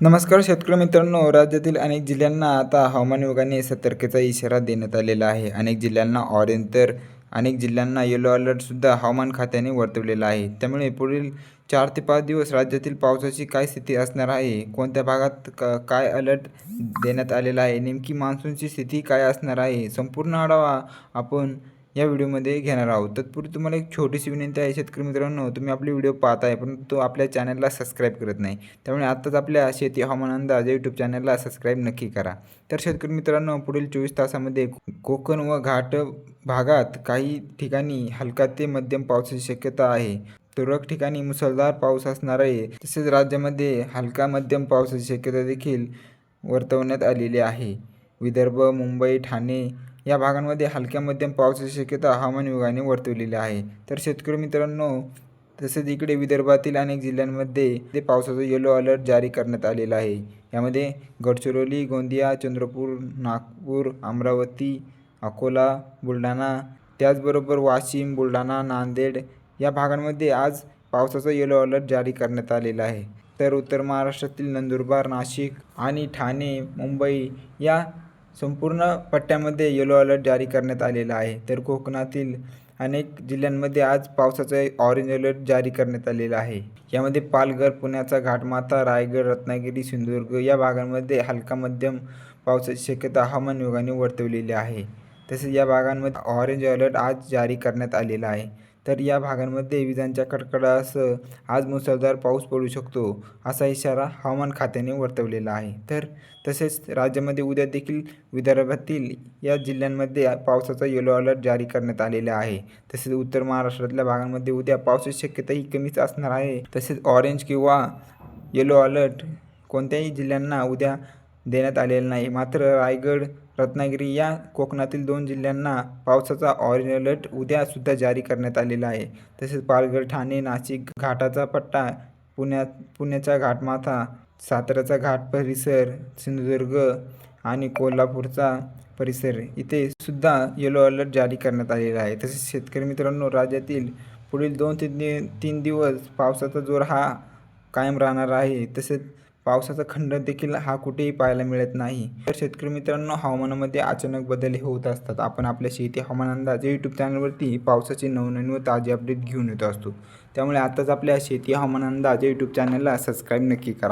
नमस्कार शेतकरी मित्रांनो राज्यातील अनेक जिल्ह्यांना आता हवामान विभागाने सतर्कतेचा इशारा देण्यात आलेला आहे. अनेक जिल्ह्यांना ऑरेंज तर अनेक जिल्ह्यांना येलो अलर्टसुद्धा हवामान खात्याने वर्तवलेला आहे. त्यामुळे पुढील चार ते पाच दिवस राज्यातील पावसाची काय स्थिती असणार आहे कोणत्या भागात क काय अलर्ट देण्यात आलेला आहे नेमकी मान्सूनची स्थिती काय असणार आहे संपूर्ण आढावा आपण या व्हिडिओमध्ये घेणार आहोत. तत्पूर्वी तुम्हाला एक छोटीशी विनंती आहे शेतकरी मित्रांनो तुम्ही आपले व्हिडिओ पाहताय परंतु आपल्या चॅनलला सबस्क्राईब करत नाही. त्यामुळे आत्ताच आपल्या शेती हवामान अंदाज या यूट्यूब चॅनलला सबस्क्राईब नक्की करा. तर शेतकरी मित्रांनो पुढील चोवीस तासामध्ये कोकण व घाट भागात काही ठिकाणी हलका ते मध्यम पावसाची शक्यता आहे. तुरळक ठिकाणी मुसळधार पाऊस असणार आहे. तसेच राज्यामध्ये हलका मध्यम पावसाची शक्यता देखील वर्तवण्यात आलेली आहे. विदर्भ मुंबई ठाणे या भागांमध्ये हलक्या मध्यम पावसाची शक्यता हवामान विभागाने वर्तवलेली आहे. तर शेतकरी मित्रांनो तसेच इकडे विदर्भातील अनेक जिल्ह्यांमध्ये ते पावसाचा येलो अलर्ट जारी करण्यात आलेला आहे. यामध्ये गडचिरोली गोंदिया चंद्रपूर नागपूर अमरावती अकोला बुलढाणा त्याचबरोबर वाशिम बुलढाणा नांदेड या भागांमध्ये आज पावसाचा येलो अलर्ट जारी करण्यात आलेला आहे. तर उत्तर महाराष्ट्रातील नंदुरबार नाशिक आणि ठाणे मुंबई या संपूर्ण पट्ट्यामध्ये येलो अलर्ट जारी करण्यात आलेला आहे. तर कोकणातील अनेक जिल्ह्यांमध्ये आज पावसाचा ऑरेंज अलर्ट जारी करण्यात आलेला आहे. यामध्ये पालघर पुण्याचा घाटमाथा रायगड रत्नागिरी सिंधुदुर्ग या भागांमध्ये हलका मध्यम पावसाची शक्यता हवामान विभागाने वर्तवलेली आहे. तसेच या भागांमध्ये ऑरेंज अलर्ट आज जारी करण्यात आलेला आहे. तर या भागांमध्ये विजांच्या कडकडासह आज मुसळधार पाऊस पडू शकतो असा इशारा हवामान खात्याने वर्तवलेला आहे. तर तसेच राज्यामध्ये उद्या देखील विदर्भातील या जिल्ह्यांमध्ये पावसाचा येलो अलर्ट जारी करण्यात आलेला आहे. तसेच उत्तर महाराष्ट्रातल्या भागांमध्ये उद्या पावसाची शक्यता ही कमीच असणार आहे. तसेच ऑरेंज किंवा येलो अलर्ट कोणत्याही जिल्ह्यांना उद्या देण्यात आलेला नाही. मात्र रायगड रत्नागिरी या कोकणातील दोन जिल्ह्यांना पावसाचा ऑरेंज अलर्ट उद्यासुद्धा जारी करण्यात आलेला आहे. तसेच पालघर ठाणे नाशिक घाटाचा पट्टा पुण्यात पुण्याचा घाटमाथा साताऱ्याचा घाट परिसर सिंधुदुर्ग आणि कोल्हापूरचा परिसर इथे सुद्धा येलो अलर्ट जारी करण्यात आलेला आहे. तसेच शेतकरी मित्रांनो राज्यातील पुढील दोन ते दि तीन दिवस पावसाचा जोर हा कायम राहणार आहे. तसेच पावसाचा खंड देखील हा कुठेही पाहायला मिळत नाही. तर शेतकरी मित्रांनो हवामानामध्ये अचानक बदल हे होत असतात. आपण आपल्या शेती हवामान अंदाज यूट्यूब चॅनलवरती पावसाचे नवनवीन व ताजे अपडेट घेऊन येत असतो. त्यामुळे आताच आपल्या शेती हवामान अंदाज यूट्यूब चॅनलला सबस्क्राईब नक्की करा.